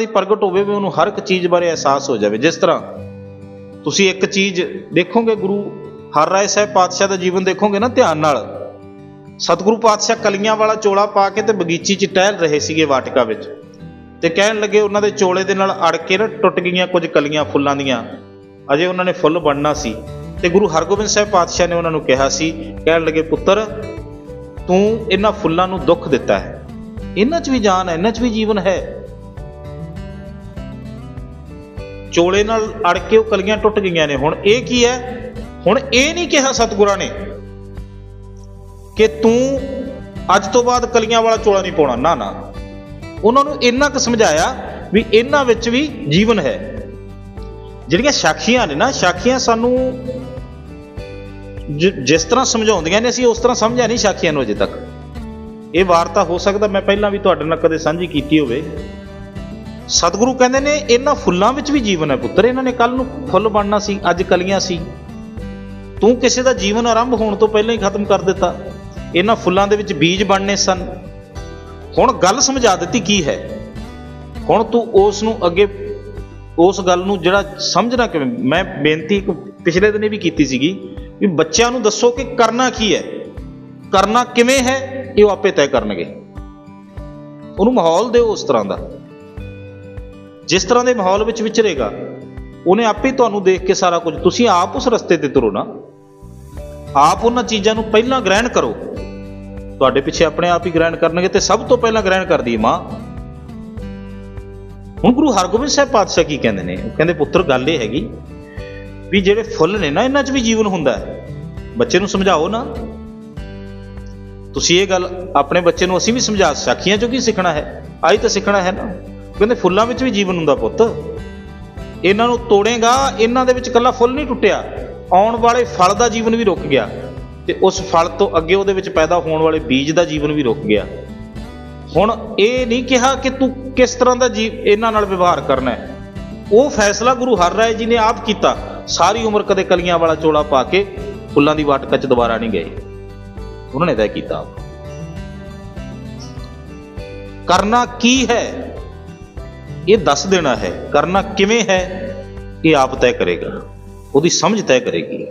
ਦੀ ਪ੍ਰਗਟ ਹੋਵੇ ਵੀ ਉਹਨੂੰ ਹਰ ਇੱਕ ਚੀਜ਼ ਬਾਰੇ ਅਹਿਸਾਸ ਹੋ ਜਾਵੇ। ਜਿਸ ਤਰ੍ਹਾਂ ਤੁਸੀਂ ਇੱਕ ਚੀਜ਼ ਦੇਖੋਗੇ, ਗੁਰੂ ਹਰ ਰਾਏ ਸਾਹਿਬ ਪਾਤਸ਼ਾਹ ਦਾ ਜੀਵਨ ਦੇਖੋਗੇ ਨਾ ਧਿਆਨ ਨਾਲ, ਸਤਿਗੁਰੂ ਪਾਤਸ਼ਾਹ ਕਲੀਆਂ ਵਾਲਾ ਚੋਲਾ ਪਾ ਕੇ ਤੇ ਬਗੀਚੀ 'ਚ ਟਹਿਲ ਰਹੇ ਸੀਗੇ ਵਾਟਿਕਾ ਵਿੱਚ ਤੇ ਕਹਿਣ ਲੱਗੇ ਉਹਨਾਂ ਦੇ ਚੋਲੇ ਦੇ ਨਾਲ ਅੜ ਕੇ ਨਾ ਟੁੱਟ ਗਈਆਂ ਕੁਝ ਕਲੀਆਂ ਫੁੱਲਾਂ ਦੀਆਂ। ਅਜੇ ਉਹਨਾਂ ਨੇ ਫੁੱਲ ਬਣਨਾ ਸੀ ਤੇ ਗੁਰੂ ਹਰਗੋਬਿੰਦ ਸਾਹਿਬ ਪਾਤਸ਼ਾਹ ਨੇ ਉਹਨਾਂ ਨੂੰ ਕਿਹਾ ਸੀ, ਕਹਿਣ ਲੱਗੇ, ਪੁੱਤਰ, ਤੂੰ ਇਹਨਾਂ ਫੁੱਲਾਂ ਨੂੰ ਦੁੱਖ ਦਿੱਤਾ ਹੈ। ਇਹਨਾਂ 'ਚ ਵੀ ਜਾਨ ਹੈ, ਇਹਨਾਂ 'ਚ ਵੀ ਜੀਵਨ ਹੈ। ਚੋਲੇ ਨਾਲ ਅੜ ਕੇ ਉਹ ਕਲੀਆਂ ਟੁੱਟ ਗਈਆਂ ਨੇ। ਹੁਣ ਇਹ ਕੀ ਹੈ? ਹੁਣ ਇਹ ਨਹੀਂ ਕਿਹਾ ਸਤਿਗੁਰਾਂ ਨੇ ਕਿ ਤੂੰ ਅੱਜ ਤੋਂ ਬਾਅਦ ਕਲੀਆਂ ਵਾਲਾ ਚੋਲਾ ਨਹੀਂ ਪਾਉਣਾ। ਨਾ ਨਾ। ਉਹਨਾਂ ਨੂੰ ਇੰਨਾ ਕੁ ਸਮਝਾਇਆ ਵੀ ਇਹਨਾਂ ਵਿੱਚ ਵੀ ਜੀਵਨ ਹੈ। ਜਿਹੜੀਆਂ ਸਾਖੀਆਂ ਨੇ ਨਾ, ਸਾਖੀਆਂ ਸਾਨੂੰ ਜਿ- ਜਿਸ ਤਰ੍ਹਾਂ ਸਮਝਾਉਂਦੀਆਂ ਨੇ, ਅਸੀਂ ਉਸ ਤਰ੍ਹਾਂ ਸਮਝਿਆ ਨਹੀਂ ਸਾਖੀਆਂ ਨੂੰ ਅਜੇ ਤੱਕ। ਇਹ ਵਾਰਤਾ ਹੋ ਸਕਦਾ, ਮੈਂ ਪਹਿਲਾਂ ਵੀ ਤੁਹਾਡੇ ਨਾਲ ਕਦੇ ਸਾਂਝੀ ਕੀਤੀ ਹੋਵੇ। ਸਤਿਗੁਰੂ ਕਹਿੰਦੇ ਨੇ, ਇਹਨਾਂ ਫੁੱਲਾਂ ਵਿੱਚ ਵੀ ਜੀਵਨ ਹੈ ਪੁੱਤਰ। ਇਹਨਾਂ ਨੇ ਕੱਲ ਨੂੰ ਫੁੱਲ ਬਣਨਾ ਸੀ, ਅੱਜ ਕਲੀਆਂ ਸੀ। ਤੂੰ ਕਿਸੇ ਦਾ ਜੀਵਨ ਆਰੰਭ ਹੋਣ ਤੋਂ ਪਹਿਲਾਂ ਹੀ ਖਤਮ ਕਰ ਦਿੱਤਾ। ਇਹਨਾਂ ਫੁੱਲਾਂ ਦੇ ਵਿੱਚ ਬੀਜ ਬਣਨੇ ਸਨ। ਹੁਣ ਗੱਲ ਸਮਝਾ ਦਿੱਤੀ ਕੀ ਹੈ? ਹੁਣ ਤੂੰ ਉਸ ਨੂੰ ਅੱਗੇ, ਉਸ ਗੱਲ ਨੂੰ ਜਿਹੜਾ ਸਮਝਣਾ ਕਿਵੇਂ। ਮੈਂ ਬੇਨਤੀ ਇੱਕ ਪਿਛਲੇ ਦਿਨੇ ਵੀ ਕੀਤੀ ਸੀਗੀ ਵੀ ਬੱਚਿਆਂ ਨੂੰ ਦੱਸੋ ਕਿ ਕਰਨਾ ਕੀ ਹੈ। ਕਰਨਾ ਕਿਵੇਂ ਹੈ, ਇਹ ਉਹ ਆਪੇ ਤੈਅ ਕਰਨਗੇ। ਉਹਨੂੰ ਮਾਹੌਲ ਦਿਓ ਉਸ ਤਰ੍ਹਾਂ ਦਾ। ਜਿਸ ਤਰ੍ਹਾਂ ਦੇ ਮਾਹੌਲ ਵਿੱਚ ਵਿਚਰੇਗਾ, ਉਹਨੇ ਆਪੇ ਤੁਹਾਨੂੰ ਦੇਖ ਕੇ ਸਾਰਾ ਕੁਝ। ਤੁਸੀਂ ਆਪ ਉਸ ਰਸਤੇ ਤੇ ਤੁਰੋ ਨਾ। ਆਪ ਉਹਨਾਂ ਚੀਜ਼ਾਂ ਨੂੰ ਪਹਿਲਾਂ ਗ੍ਰਹਿਣ ਕਰੋ। ਤੁਹਾਡੇ ਪਿੱਛੇ ਆਪਣੇ ਆਪ ਹੀ ਗ੍ਰਹਿਣ ਕਰਨਗੇ ਤੇ ਸਭ ਤੋਂ ਪਹਿਲਾਂ ਗ੍ਰਹਿਣ ਕਰਦੀ ਮਾਂ। ਹੁਣ ਗੁਰੂ ਹਰਗੋਬਿੰਦ ਸਾਹਿਬ ਪਾਤਸ਼ਾਹ ਕੀ ਕਹਿੰਦੇ ਨੇ? ਉਹ ਕਹਿੰਦੇ, ਪੁੱਤਰ, ਗੱਲ ਇਹ ਹੈਗੀ ਵੀ ਜਿਹੜੇ ਫੁੱਲ ਨੇ ਨਾ, ਇਹਨਾਂ 'ਚ ਵੀ ਜੀਵਨ ਹੁੰਦਾ ਹੈ। ਬੱਚੇ ਨੂੰ ਸਮਝਾਓ ਨਾ। ਤੁਸੀਂ ਇਹ ਗੱਲ ਆਪਣੇ ਬੱਚੇ ਨੂੰ ਅਸੀਂ ਵੀ ਸਮਝਾ, ਸਾਖੀਆਂ ਚੋਂ ਕੀ ਸਿੱਖਣਾ ਹੈ? ਆਈ ਤਾਂ ਸਿੱਖਣਾ ਹੈ ਨਾ। ਕਹਿੰਦੇ ਫੁੱਲਾਂ ਵਿੱਚ ਵੀ ਜੀਵਨ ਹੁੰਦਾ ਪੁੱਤ। ਇਹਨਾਂ ਨੂੰ ਤੋੜੇਗਾ, ਇਹਨਾਂ ਦੇ ਵਿੱਚ ਇਕੱਲਾ ਫੁੱਲ ਨਹੀਂ ਟੁੱਟਿਆ। ਆਉਣ ਵਾਲੇ ਫਲ ਦਾ ਜੀਵਨ ਵੀ ਰੁਕ ਗਿਆ ਤੇ ਉਸ ਫਲ ਤੋਂ ਅੱਗੇ ਉਹਦੇ ਵਿੱਚ ਪੈਦਾ ਹੋਣ ਵਾਲੇ ਬੀਜ ਦਾ ਜੀਵਨ ਵੀ ਰੁਕ ਗਿਆ। ਹੁਣ ਇਹ ਨਹੀਂ ਕਿਹਾ ਕਿ ਤੂੰ ਕਿਸ ਤਰ੍ਹਾਂ ਦਾ ਜੀਵ ਇਹਨਾਂ ਨਾਲ ਵਿਵਹਾਰ ਕਰਨਾ ਹੈ। ਉਹ ਫੈਸਲਾ ਗੁਰੂ ਹਰ ਰਾਏ ਜੀ ਨੇ ਆਪ ਕੀਤਾ। ਸਾਰੀ ਉਮਰ ਕਦੇ ਕਲੀਆਂ ਵਾਲਾ ਚੋਲਾ ਪਾ ਕੇ ਫੁੱਲਾਂ ਦੀ ਵਾਟਕਾ 'ਚ ਦੁਬਾਰਾ ਨਹੀਂ ਗਏ। ਉਹਨਾਂ ਨੇ ਤੈਅ ਕੀਤਾ। ਆਪ ਕਰਨਾ ਕੀ ਹੈ? ਇਹ ਦੱਸ ਦੇਣਾ ਹੈ ਕਰਨਾ ਕਿਵੇਂ ਹੈ? ਇਹ ਆਪ ਤੈਅ ਕਰੇਗਾ। ਉਹਦੀ ਸਮਝ ਤੈਅ ਕਰੇਗੀ।